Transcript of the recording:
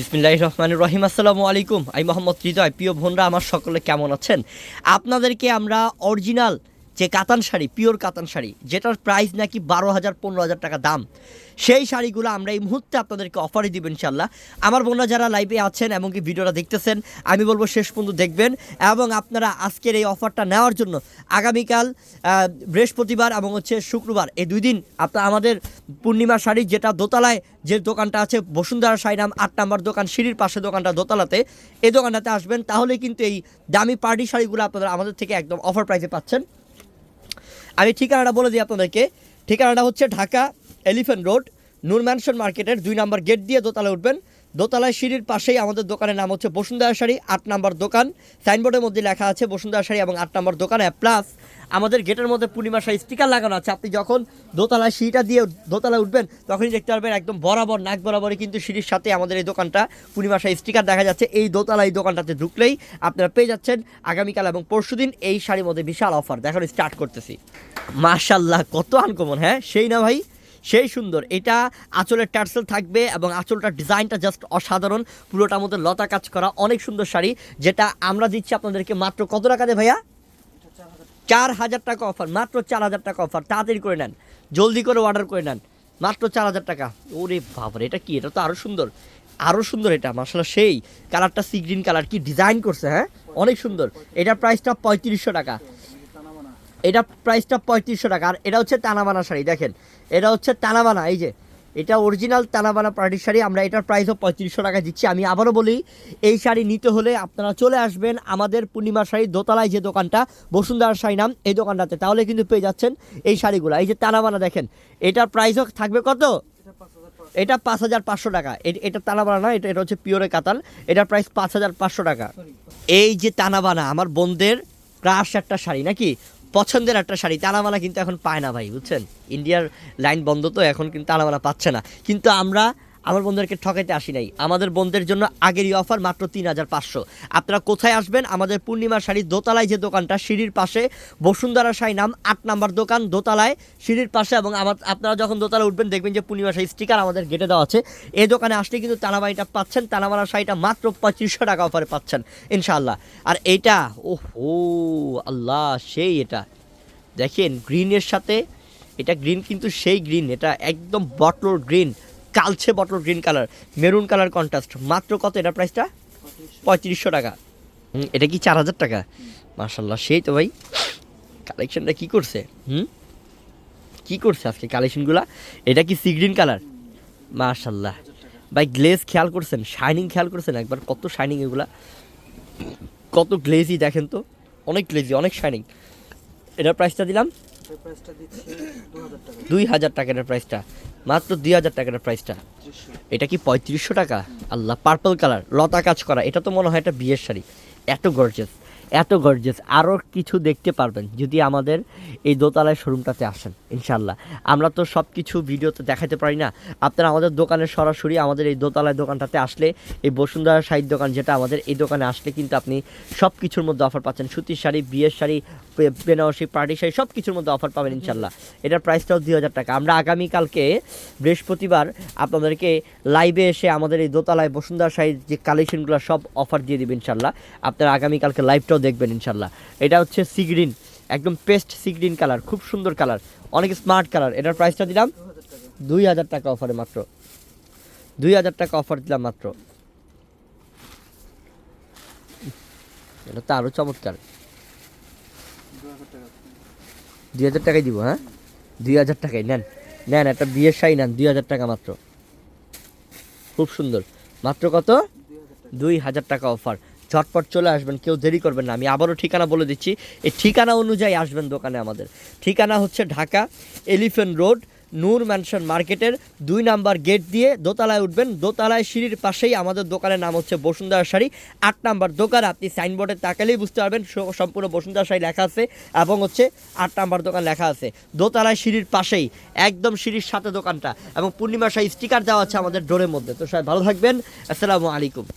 বিসমিল্লাহ রহমান রহিম আসসালামু আলাইকুম। আমি মোহাম্মদ হৃদয়। প্রিয় বোনরা, আমার সকলে কেমন আছেন? আপনাদেরকে আমরা অরিজিনাল যে কাতান শাড়ি, পিওর কাতান শাড়ি, যেটার প্রাইস নাকি বারো হাজার, পনেরো হাজার টাকা দাম, সেই শাড়িগুলো আমরা এই মুহূর্তে আপনাদেরকে অফারে দিব ইনশাল্লাহ আমার বোনরা যারা লাইভে আছেন এমনকি ভিডিওটা দেখতেছেন, আমি বলব শেষ পর্যন্ত দেখবেন এবং আপনারা আজকের এই অফারটা নেওয়ার জন্য আগামীকাল বৃহস্পতিবার এবং হচ্ছে শুক্রবার, এই দুই দিন আপনার আমাদের পূর্ণিমা শাড়ি যেটা দোতলায় যে দোকানটা আছে, বসুন্ধরা শাড়ি নাম, আট নাম্বার দোকান, সিঁড়ির পাশে দোকানটা দোতলাতে, এই দোকানটাতে আসবেন, তাহলে কিন্তু এই দামি পার্টি শাড়িগুলো আপনারা আমাদের থেকে একদম অফার প্রাইসে পাচ্ছেন। আমি ঠিকানাটা বলে দিই আপনাদেরকে। ঠিকানাটা হচ্ছে Dhaka Elephant Road, Noor Mansion মার্কেটের দুই নাম্বার গেট দিয়ে দোতলায় উঠবেন। দোতলায় সিঁড়ির পাশেই আমাদের দোকানের নাম হচ্ছে বসুন্ধরা শাড়ি, আট নাম্বার দোকান। সাইনবোর্ডের মধ্যে লেখা আছে বসুন্ধরা শাড়ি এবং আট নাম্বার দোকান। প্লাস আমাদের গেটের মধ্যে পূর্ণিমা শাড়ি স্টিকার লাগানো আছে। আপনি যখন দোতলায় সিঁড়িটা দিয়ে দোতলায় উঠবেন, তখনই দেখতে পারবেন একদম বরাবর, নাক বরাবরই কিন্তু সিঁড়ির সাথে আমাদের এই দোকানটা পূর্ণিমা শাড়ি স্টিকার দেখা যাচ্ছে। এই দোতলা এই দোকানটাতে ঢুকলেই আপনারা পেয়ে যাচ্ছেন আগামীকাল এবং পরশু দিন এই শাড়ির মধ্যে বিশাল অফার। দেখানো স্টার্ট করতেছি। মাশাল্লাহ কত আনকমন হ্যাঁ? সেই না ভাই? সেই সুন্দর। এটা আঁচলের টার্সেল থাকবে এবং আঁচলটার ডিজাইনটা জাস্ট অসাধারণ। পুরোটার মধ্যে লতা কাজ করা অনেক সুন্দর শাড়ি, যেটা আমরা দিচ্ছি আপনাদেরকে মাত্র কত টাকা দিয়ে ভাইয়া? চার হাজার টাকা অফার মাত্র চার হাজার টাকা অফার তাড়াতাড়ি করে নেন, জলদি করে অর্ডার করে নেন। মাত্র চার হাজার টাকা। ওরে বাবারে, এটা কি? এটা তো আরও সুন্দর। আরও সুন্দর এটা মাসালা সেই। কালারটা সি গ্রিন কালার, কি ডিজাইন করছে হ্যাঁ? অনেক সুন্দর। এটার প্রাইসটা পঁয়ত্রিশশো টাকা। এটা প্রাইসটা পঁয়ত্রিশশো টাকা। আর এটা হচ্ছে তানাবানা শাড়ি, দেখেন। এটা হচ্ছে তানাবানা, এই যে। এটা অরিজিনাল তানাবানা পার্টির শাড়ি, আমরা এটার প্রাইসও পঁয়ত্রিশশো টাকা দিচ্ছি। আমি আবারও বলি, এই শাড়ি নিতে হলে আপনারা চলে আসবেন আমাদের পূর্ণিমা শাড়ি দোতলায় যে দোকানটা, বসুন্ধরা শাড়ি নাম, এই দোকানটাতে। তাহলে কিন্তু পেয়ে যাচ্ছেন এই শাড়িগুলো। এই যে তানাবানা, দেখেন, এটার প্রাইসও থাকবে কত? এটা পাঁচ হাজার পাঁচশো টাকা। এটা তানাবানা না, এটা এটা হচ্ছে পিওরে কাতাল। এটার প্রাইস পাঁচ হাজার পাঁচশো টাকা। এই যে তানাবানা, আমার বোনদের ক্রাশ একটা শাড়ি, নাকি? পছন্দের একটা শাড়ি। তালামালা কিন্তু এখন পায় না ভাই, বুঝছেন? ইন্ডিয়ার লাইন বন্ধ তো, এখন কিন্তু তালামালা পাচ্ছে না। কিন্তু আমরা আমার বন্ধুদেরকে ঠকাইতে আসি নাই। আমাদের বন্ধুদের জন্য আগেরই অফার মাত্র তিন হাজার পাঁচশো। আপনারা কোথায় আসবেন? আমাদের পূর্ণিমা শাড়ির দোতলায় যে দোকানটা, সিঁড়ির পাশে বসুন্ধরা শাড়ি নাম, আট নাম্বার দোকান, দোতলায়, সিঁড়ির পাশে এবং আমার আপনারা যখন দোতলায় উঠবেন, দেখবেন যে পূর্ণিমা শাড়ি স্টিকার আমাদের গেটে দেওয়া আছে। এই দোকানে আসলে কিন্তু তানাবাড়িটা পাচ্ছেন। তানাবাড়া শাড়িটা মাত্র পঁচিশশো টাকা অফারে পাচ্ছেন, ইনশাআল্লাহ। আর এইটা ও ও আল্লাহ, সেই এটা। দেখেন গ্রিনের সাথে, এটা গ্রিন কিন্তু সেই গ্রিন এটা একদম বটলোর green কালছে bottle green colour, maroon colour contrast. মাত্র কত? এটা প্রাইসটা পঁয়ত্রিশশো টাকা। এটা কি চার হাজার টাকা? মার্শাল্লাহ সেই তো ভাই। কালেকশনটা কি করছে? হুম? কি করছে আজকে কালেকশনগুলা? এটা কি সি গ্রিন কালার? মার্শাল্লাহ ভাই গ্লেজ খেয়াল করছেন? শাইনিং খেয়াল করছেন? একবার কত শাইনিং এগুলা? কত গ্লেজি দেখেন তো। অনেক গ্লেজি অনেক শাইনিং এটার প্রাইসটা দিলাম প্রাইসটা দিচ্ছি টাকা। দুই হাজার টাকার প্রাইসটা মাত্র দুই হাজার টাকার প্রাইসটা এটা কি পঁয়ত্রিশশো টাকা? আল্লাহ পার্পল কালার লতা কাজ করা। এটা তো মনে হয় একটা বিয়ের শাড়ি। এত গর্জেস এত গর্জেস আরও কিছু দেখতে পারবেন যদি আমাদের এই দোতলায় শোরুমটাতে আসেন ইনশাল্লাহ আমরা তো সব কিছু ভিডিওতে দেখাতে পারি না। আপনারা আমাদের দোকানে সরাসরি আমাদের এই দোতলায় দোকানটাতে আসলে এই বসুন্ধরা শাড়ির দোকান যেটা আমাদের এই দোকানে আসলে কিন্তু আপনি সব কিছুর মধ্যে অফার পাচ্ছেন। সুতির শাড়ি, বিয়ের শাড়ি বেনারসি, পার্টি শাড়ি সব কিছুর মধ্যে অফার পাবেন ইনশাল্লাহ এটার প্রাইসটাও দুই হাজার টাকা। আমরা আগামীকালকে বৃহস্পতিবার আপনাদেরকে লাইভে এসে আমাদের এই দোতলায় বসুন্ধরা শাড়ির যে কালেকশনগুলো সব অফার দিয়ে দেবেন ইনশাল্লাহ আপনারা আগামীকালকে লাইভটাও দেখবেন ইনশাল্লাহ। এটা হচ্ছে সি গ্রিন একদম পেস্ট সি গ্রিন কালার খুব সুন্দর কালার অনেক স্মার্ট কালার এটার প্রাইসটা দিলাম দুই হাজার টাকা অফারে মাত্র। দুই হাজার টাকা অফার দিলাম মাত্র। এটা তো আরও চমৎকার। দুই হাজার টাকাই দিব হ্যাঁ? দুই হাজার টাকাই, নেন। নেন, একটা বিয়ের শাড়ি নেন, দুই হাজার টাকা মাত্র। খুব সুন্দর। মাত্র কত? দুই হাজার টাকা অফার ঝটপট চলে আসবেন, কেউ দেরি করবেন না। আমি আবারও ঠিকানা বলে দিচ্ছি, এই ঠিকানা অনুযায়ী আসবেন দোকানে আমাদের। ঠিকানা হচ্ছে Dhaka Elephant Road, Noor Mansion মার্কেটের দুই নাম্বার গেট দিয়ে দোতলায় উঠবেন। দোতলায় সিঁড়ির পাশেই আমাদের দোকানের নাম হচ্ছে বসুন্ধরা শাড়ি, আট নাম্বার দোকান। আপনি সাইনবোর্ডে তাকালেই বুঝতে পারবেন সম্পূর্ণ বসুন্ধরা শাড়ি লেখা আছে এবং হচ্ছে আট নাম্বার দোকান লেখা আছে। দোতলায় সিঁড়ির পাশেই, একদম সিঁড়ির সাথে দোকানটা এবং পূর্ণিমা শাড়ি স্টিকার দেওয়া আছে আমাদের ডোরের মধ্যে। তো সবাই ভালো থাকবেন। আসসালামু আলাইকুম।